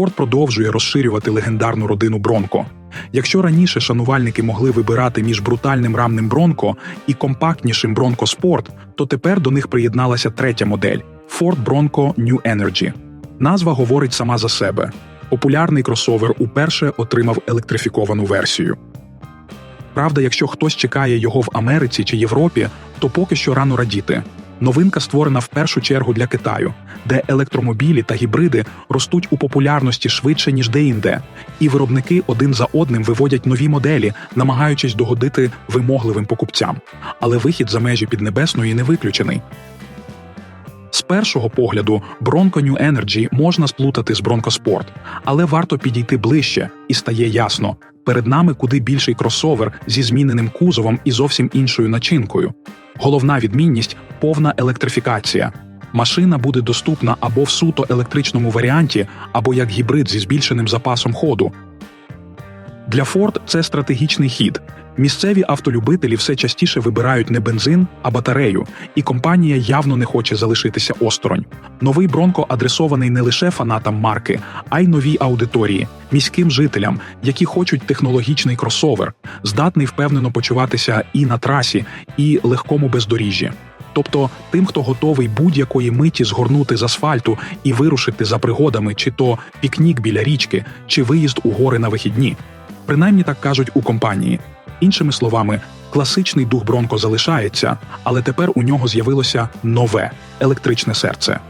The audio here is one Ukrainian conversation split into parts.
Форд продовжує розширювати легендарну родину Бронко. Якщо раніше шанувальники могли вибирати між брутальним рамним Бронко і компактнішим Бронко Спорт, то тепер до них приєдналася третя модель Ford Bronco New Energy. Назва говорить сама за себе. Популярний кросовер уперше отримав електрифіковану версію. Правда, якщо хтось чекає його в Америці чи Європі, то поки що рано радіти. Новинка створена в першу чергу для Китаю, де електромобілі та гібриди ростуть у популярності швидше ніж деінде, і виробники один за одним виводять нові моделі, намагаючись догодити вимогливим покупцям. Але вихід за межі Піднебесної не виключений. З першого погляду Bronco New Energy можна сплутати з Sport, але варто підійти ближче, і стає ясно. Перед нами куди більший кросовер зі зміненим кузовом і зовсім іншою начинкою. Головна відмінність повна електрифікація. Машина буде доступна або в суто електричному варіанті, або як гібрид зі збільшеним запасом ходу. Для Ford це стратегічний хід. Місцеві автолюбителі все частіше вибирають не бензин, а батарею, і компанія явно не хоче залишитися осторонь. Новий Бронко адресований не лише фанатам марки, а й новій аудиторії, міським жителям, які хочуть технологічний кросовер, здатний впевнено почуватися і на трасі, і легкому бездоріжжі. Тобто тим, хто готовий будь-якої миті згорнути з асфальту і вирушити за пригодами, чи то пікнік біля річки, чи виїзд у гори на вихідні. Принаймні так кажуть у компанії. Іншими словами, класичний дух Бронко залишається, але тепер у нього з'явилося нове електричне серце.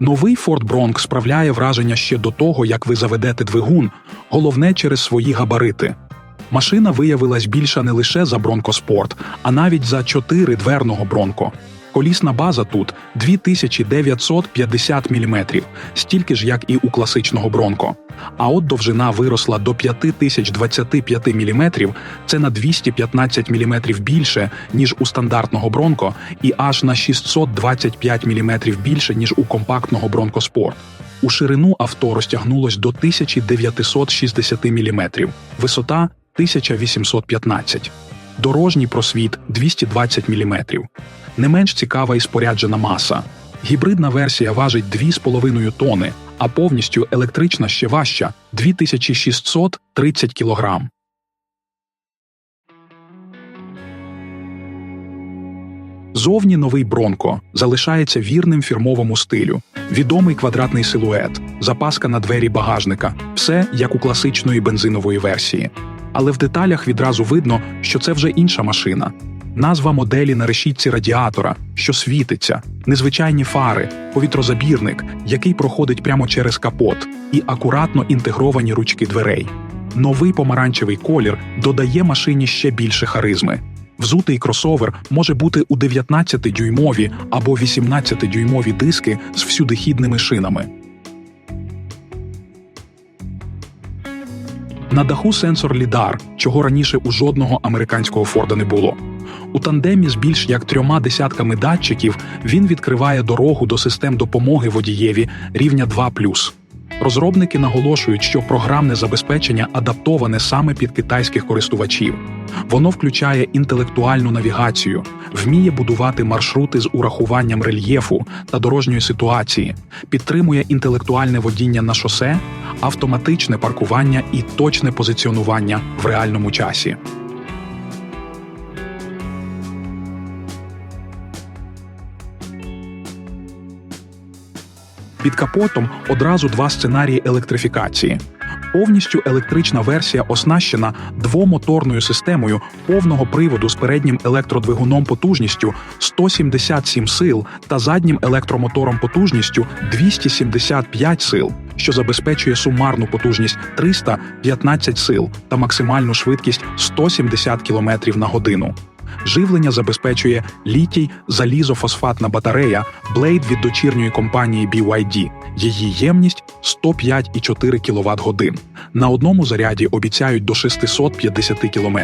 Новий Ford Bronx справляє враження ще до того, як ви заведете двигун, головне через свої габарити. Машина виявилась більша не лише за бронкоспорт, а навіть за чотири дверного Bronco. Колісна база тут 2950 мм, стільки ж, як і у класичного Бронко. А от довжина виросла до 5025 мм, це на 215 мм більше, ніж у стандартного Бронко, і аж на 625 мм більше, ніж у компактного Бронко Спорт. У ширину авто розтягнулось до 1960 мм, висота 1815 дорожній просвіт 220 мм. Не менш цікава і споряджена маса. Гібридна версія важить 2,5 тони, а повністю електрична ще важча 2630 кг. Зовні новий Бронко залишається вірним фірмовому стилю, відомий квадратний силует, запаска на двері багажника, все як у класичної бензинової версії. Але в деталях відразу видно, що це вже інша машина. Назва моделі на решітці радіатора, що світиться, незвичайні фари, повітрозабірник, який проходить прямо через капот, і акуратно інтегровані ручки дверей. Новий помаранчевий колір додає машині ще більше харизми. Взутий кросовер може бути у 19-дюймові або 18-дюймові диски з всюдихідними шинами. На даху сенсор лідар, чого раніше у жодного американського Форда не було. У тандемі з більш як трьома десятками датчиків він відкриває дорогу до систем допомоги водієві рівня 2+. Розробники наголошують, що програмне забезпечення адаптоване саме під китайських користувачів. Воно включає інтелектуальну навігацію, вміє будувати маршрути з урахуванням рельєфу та дорожньої ситуації, підтримує інтелектуальне водіння на шосе, автоматичне паркування і точне позиціонування в реальному часі. Під капотом одразу два сценарії електрифікації. Повністю електрична версія оснащена двомоторною системою повного приводу з переднім електродвигуном потужністю 177 сил та заднім електромотором потужністю 275 сил, що забезпечує сумарну потужність 315 сил та максимальну швидкість 170 км на годину. Живлення забезпечує літій залізофосфатна батарея Blade від дочірньої компанії BYD. Її ємність 105,4 кВт годин. На одному заряді обіцяють до 650 км.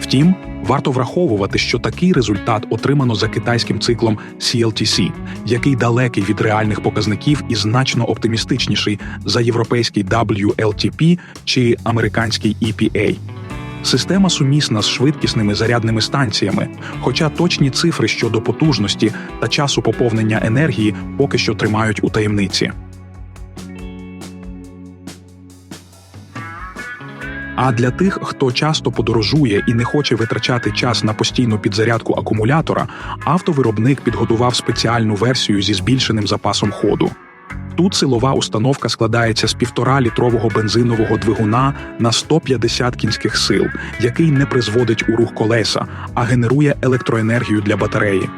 Втім, варто враховувати, що такий результат отримано за китайським циклом CLTC, який далекий від реальних показників і значно оптимістичніший за європейський WLTP чи американський EPA. Система сумісна з швидкісними зарядними станціями, хоча точні цифри щодо потужності та часу поповнення енергії поки що тримають у таємниці. А для тих, хто часто подорожує і не хоче витрачати час на постійну підзарядку акумулятора, автовиробник підготував спеціальну версію зі збільшеним запасом ходу. Тут силова установка складається з півтора-літрового бензинового двигуна на 150 кінських сил, який не призводить у рух колеса, а генерує електроенергію для батареї.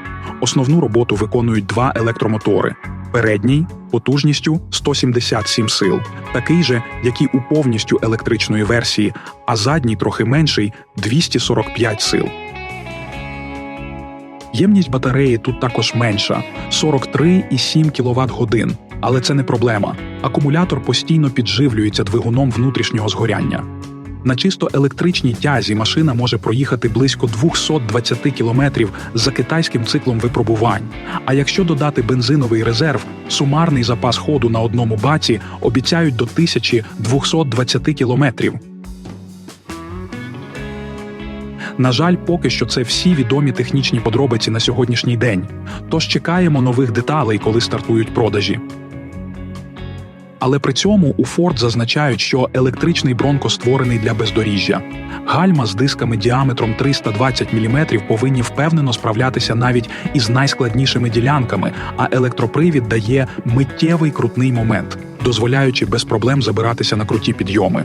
Основну роботу виконують два електромотори. Передній потужністю 177 сил, такий же, як і у повністю електричної версії, а задній трохи менший 245 сил. Ємність батареї тут також менша 43,7 кВт годин. Але це не проблема. Акумулятор постійно підживлюється двигуном внутрішнього згоряння. На чисто електричній тязі машина може проїхати близько 220 км за китайським циклом випробувань. А якщо додати бензиновий резерв, сумарний запас ходу на одному баці обіцяють до 1220 км. На жаль, поки що це всі відомі технічні подробиці на сьогоднішній день. Тож чекаємо нових деталей, коли стартують продажі. Але при цьому у Ford зазначають, що електричний бронко створений для бездоріжжя. Гальма з дисками діаметром 320 мм повинні впевнено справлятися навіть із найскладнішими ділянками, а електропривід дає миттєвий крутний момент, дозволяючи без проблем забиратися на круті підйоми.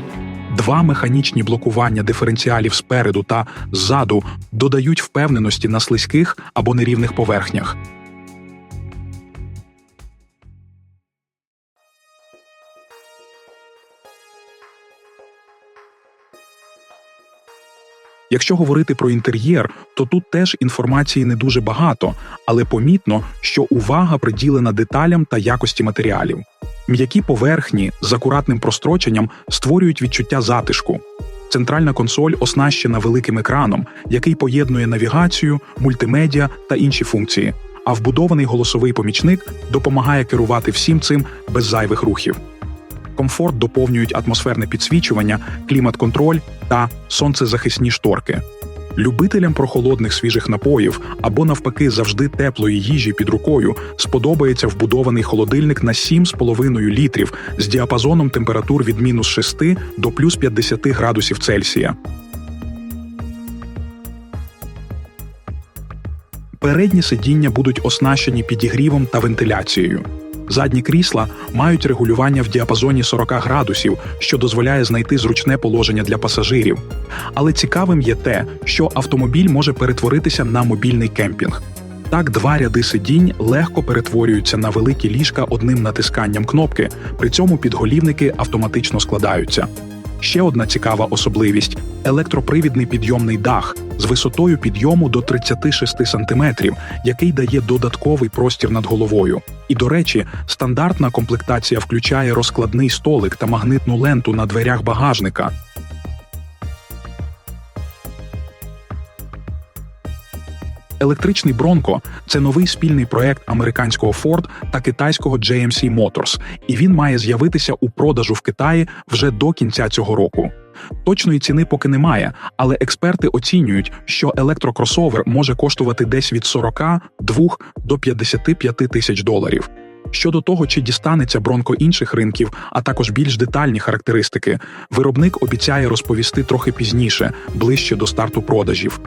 Два механічні блокування диференціалів спереду та ззаду додають впевненості на слизьких або нерівних поверхнях. Якщо говорити про інтер'єр, то тут теж інформації не дуже багато, але помітно, що увага приділена деталям та якості матеріалів. М'які поверхні з акуратним простроченням створюють відчуття затишку. Центральна консоль оснащена великим екраном, який поєднує навігацію, мультимедіа та інші функції. А вбудований голосовий помічник допомагає керувати всім цим без зайвих рухів. Комфорт доповнюють атмосферне підсвічування, клімат-контроль та сонцезахисні шторки. Любителям прохолодних свіжих напоїв або навпаки завжди теплої їжі під рукою сподобається вбудований холодильник на 7,5 літрів з діапазоном температур від мінус 6 до плюс 50 градусів Цельсія. Передні сидіння будуть оснащені підігрівом та вентиляцією. Задні крісла мають регулювання в діапазоні 40 градусів, що дозволяє знайти зручне положення для пасажирів. Але цікавим є те, що автомобіль може перетворитися на мобільний кемпінг. Так, два ряди сидінь легко перетворюються на великі ліжка одним натисканням кнопки, при цьому підголівники автоматично складаються. Ще одна цікава особливість електропривідний підйомний дах з висотою підйому до 36 см, який дає додатковий простір над головою. І, до речі, стандартна комплектація включає розкладний столик та магнитну ленту на дверях багажника. Електричний Бронко це новий спільний проект американського Ford та китайського GMC Motors, і він має з'явитися у продажу в Китаї вже до кінця цього року. Точної ціни поки немає, але експерти оцінюють, що електрокросовер може коштувати десь від 42 до 55 тисяч доларів. Щодо того, чи дістанеться Бронко інших ринків, а також більш детальні характеристики, виробник обіцяє розповісти трохи пізніше, ближче до старту продажів.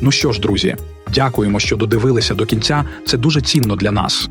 Ну що ж, друзі, дякуємо, що додивилися до кінця. Це дуже цінно для нас.